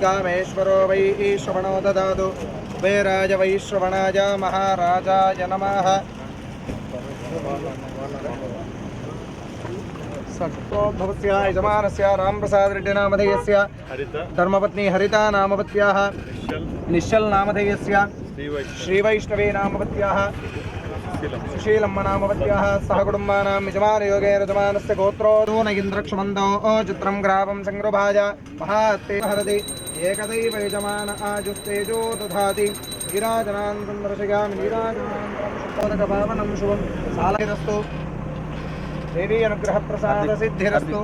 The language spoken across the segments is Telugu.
कामेश्वरो वै श्रवणो ददातु। वैराज वै श्रवणाय महाराजाय नमः भवस्य यजमानस्य रामप्रसादरेड्डिनामधेयस्य धर्मपत्नी हरिता नामपत्याः। निश्चल। नामधेयस्य श्रीवैष्णवे नामपत्याः। सुशीलम्म नामवत्याः सह कुटुम्बानां यजमानयोगे रजमानस्य गोत्रोदो न इन्द्रक्षमन्दो चित्रं ग्रामं संगृभाय महात्ते हरति एकदैव यजमान आजुस्तेजो दधाति गिराजनान्तं दर्शयामि नीराजनान्तरं शुभं सालयदस्तु देवी अनुग्रहप्रसादसिद्धिरस्तु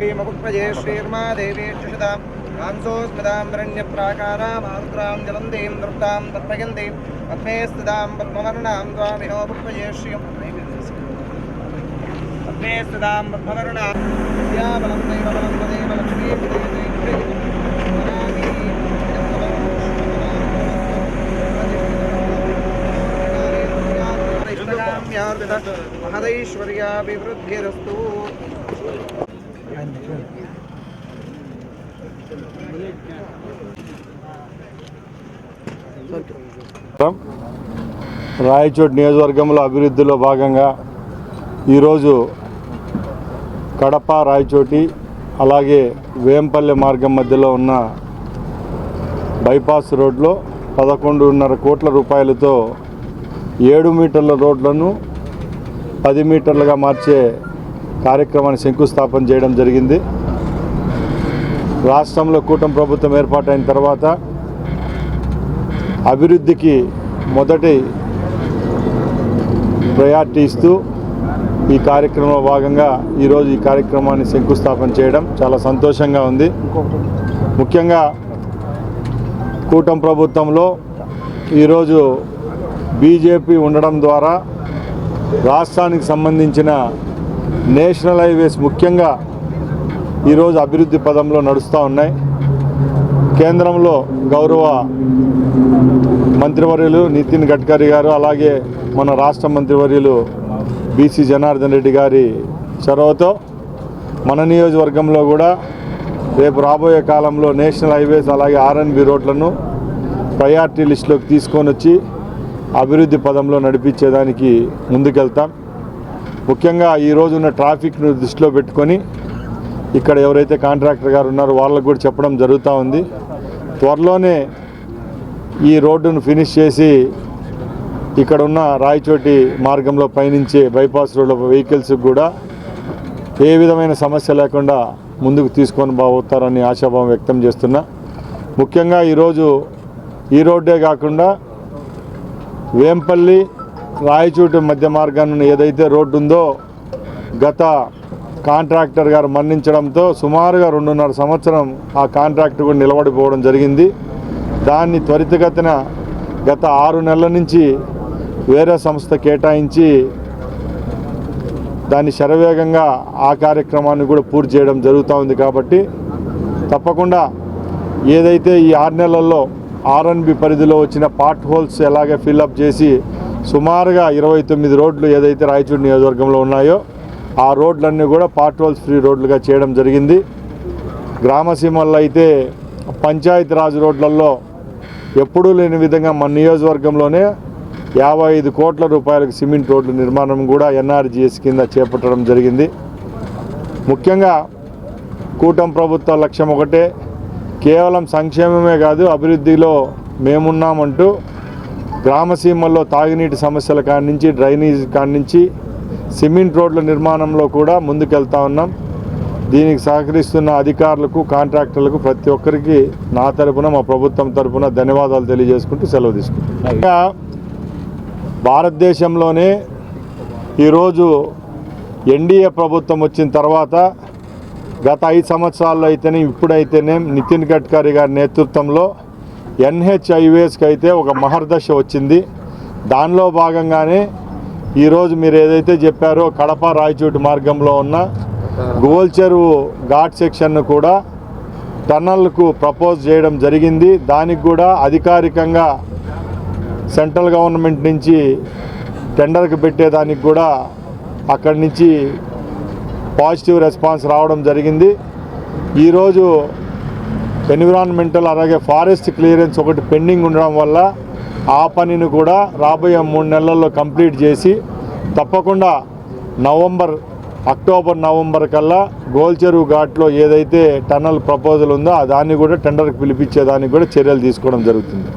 श्रीमकुप्रजे श्रीर्मा देवी चुषतां कांसोस्मिताम्बरण्यप्राकारामार्द्रां जलन्तीं नृत्तां तर्पयन्तीं पद्मे स्थितां पद्मवर्णां त्वामिहो पुष्पजे श्रियं पद्मे स्थितां पद्मवर्णां विद्याबलं दैवबलं तदेव लक्ष्मीं महदैश्वर्याभिवृद्धिरस्तु రాయచోటి నియోజకవర్గంలో అభివృద్ధిలో భాగంగా ఈరోజు కడప రాయచోటి అలాగే వేంపల్లె మార్గం మధ్యలో ఉన్న బైపాస్ రోడ్లో పదకొండున్నర కోట్ల రూపాయలతో ఏడు మీటర్ల రోడ్లను పది మీటర్లుగా మార్చే కార్యక్రమాన్ని శంకుస్థాపన చేయడం జరిగింది. రాష్ట్రంలో కూటమి ప్రభుత్వం ఏర్పాటైన తర్వాత అభివృద్ధికి మొదటి ప్రయారిటీ ఇస్తూ ఈ కార్యక్రమంలో భాగంగా ఈరోజు ఈ కార్యక్రమాన్ని శంకుస్థాపన చేయడం చాలా సంతోషంగా ఉంది. ముఖ్యంగా కూటమి ప్రభుత్వంలో ఈరోజు బీజేపీ ఉండడం ద్వారా రాష్ట్రానికి సంబంధించిన నేషనల్ హైవేస్ ముఖ్యంగా ఈరోజు అభివృద్ధి పదంలో నడుస్తూ ఉన్నాయి. కేంద్రంలో గౌరవ మంత్రివర్యులు నితిన్ గడ్కరీ గారు అలాగే మన రాష్ట్ర మంత్రివర్యులు బీసీ జనార్దన్ రెడ్డి గారి చొరవతో మన నియోజకవర్గంలో కూడా రేపు రాబోయే కాలంలో నేషనల్ హైవేస్ అలాగే ఆర్ఎన్బి రోడ్లను ప్రయారిటీ లిస్టులోకి తీసుకొని వచ్చి అభివృద్ధి పదంలో నడిపించేదానికి ముందుకెళ్తాం. ముఖ్యంగా ఈ రోజు ఉన్న ట్రాఫిక్ను దృష్టిలో పెట్టుకొని ఇక్కడ ఎవరైతే కాంట్రాక్టర్ గారు ఉన్నారో వాళ్ళకు కూడా చెప్పడం జరుగుతూ ఉంది. త్వరలోనే ఈ రోడ్డును ఫినిష్ చేసి ఇక్కడ ఉన్న రాయచోటి మార్గంలో పయనించే బైపాస్ రోడ్ల వెహికల్స్ కూడా ఏ విధమైన సమస్య లేకుండా ముందుకు తీసుకొని బాగుతారని ఆశాభావం వ్యక్తం చేస్తున్నా. ముఖ్యంగా ఈరోజు ఈ రోడ్డే కాకుండా వేంపల్లి రాయచోటి మధ్య మార్గాన్ని ఏదైతే రోడ్డు ఉందో గత కాంట్రాక్టర్ గారు మరణించడంతో సుమారుగా రెండున్నర సంవత్సరం ఆ కాంట్రాక్టర్ కూడా నిలబడిపోవడం జరిగింది. దాన్ని త్వరితగతిన గత ఆరు నెలల నుంచి వేరే సంస్థ కేటాయించి దాన్ని శరవేగంగా ఆ కార్యక్రమాన్ని కూడా పూర్తి చేయడం జరుగుతూ ఉంది కాబట్టి తప్పకుండా ఏదైతే ఈ ఆరు నెలల్లో ఆర్ఎన్బి పరిధిలో వచ్చిన పార్ట్ హోల్స్ ఎలాగే ఫిల్అప్ చేసి సుమారుగా ఇరవై తొమ్మిది రోడ్లు ఏదైతే రాయచూడి నియోజకవర్గంలో ఉన్నాయో ఆ రోడ్లన్నీ కూడా పాట్రోల్స్ ఫ్రీ రోడ్లుగా చేయడం జరిగింది. గ్రామసీమల్లో అయితే పంచాయతీ రాజ్ రోడ్లలో ఎప్పుడూ లేని విధంగా మన నియోజకవర్గంలోనే యాభై ఐదు కోట్ల రూపాయలకు సిమెంట్ రోడ్ల నిర్మాణం కూడా ఎన్ఆర్జీఎస్ కింద చేపట్టడం జరిగింది. ముఖ్యంగా కూటమి ప్రభుత్వ లక్ష్యం ఒకటే కేవలం సంక్షేమమే కాదు అభివృద్ధిలో మేమున్నామంటూ గ్రామసీమల్లో తాగునీటి సమస్యల కాడి నుంచి డ్రైనేజ్ కాడి నుంచి సిమెంట్ రోడ్ల నిర్మాణంలో కూడా ముందుకెళ్తా ఉన్నాం. దీనికి సహకరిస్తున్న అధికారులకు కాంట్రాక్టర్లకు ప్రతి ఒక్కరికి నా తరపున మా ప్రభుత్వం తరపున ధన్యవాదాలు తెలియజేసుకుంటూ సెలవు తీసుకుంటాం ఇంకా భారతదేశంలోనే ఈరోజు ఎన్డీఏ ప్రభుత్వం వచ్చిన తర్వాత గత ఐదు సంవత్సరాల్లో అయితేనే ఇప్పుడైతేనే నితిన్ గడ్కరీ గారి నేతృత్వంలో ఎన్హెచ్ఐవేస్కి అయితే ఒక మహర్దశ వచ్చింది. దానిలో భాగంగానే ఈరోజు మీరు ఏదైతే చెప్పారో కడప రాయచూటి మార్గంలో ఉన్న గోల్ చెరువు ఘాట్ సెక్షన్ను కూడా టన్నల్కు ప్రపోజ్ చేయడం జరిగింది. దానికి కూడా అధికారికంగా సెంట్రల్ గవర్నమెంట్ నుంచి టెండర్కి పెట్టేదానికి కూడా అక్కడి నుంచి పాజిటివ్ రెస్పాన్స్ రావడం జరిగింది. ఈరోజు ఎన్విరాన్మెంటల్ అలాగే ఫారెస్ట్ క్లియరెన్స్ ఒకటి పెండింగ్ ఉండడం వల్ల ఆ పనిని కూడా రాబోయే మూడు నెలల్లో కంప్లీట్ చేసి తప్పకుండా నవంబర్ అక్టోబర్ నవంబర్ కల్లా గోల్చెరువు ఘాట్లో ఏదైతే టన్నల్ ప్రపోజల్ ఉందో ఆ దాన్ని కూడా టెండర్కి పిలిపించేదానికి కూడా చర్యలు తీసుకోవడం జరుగుతుంది.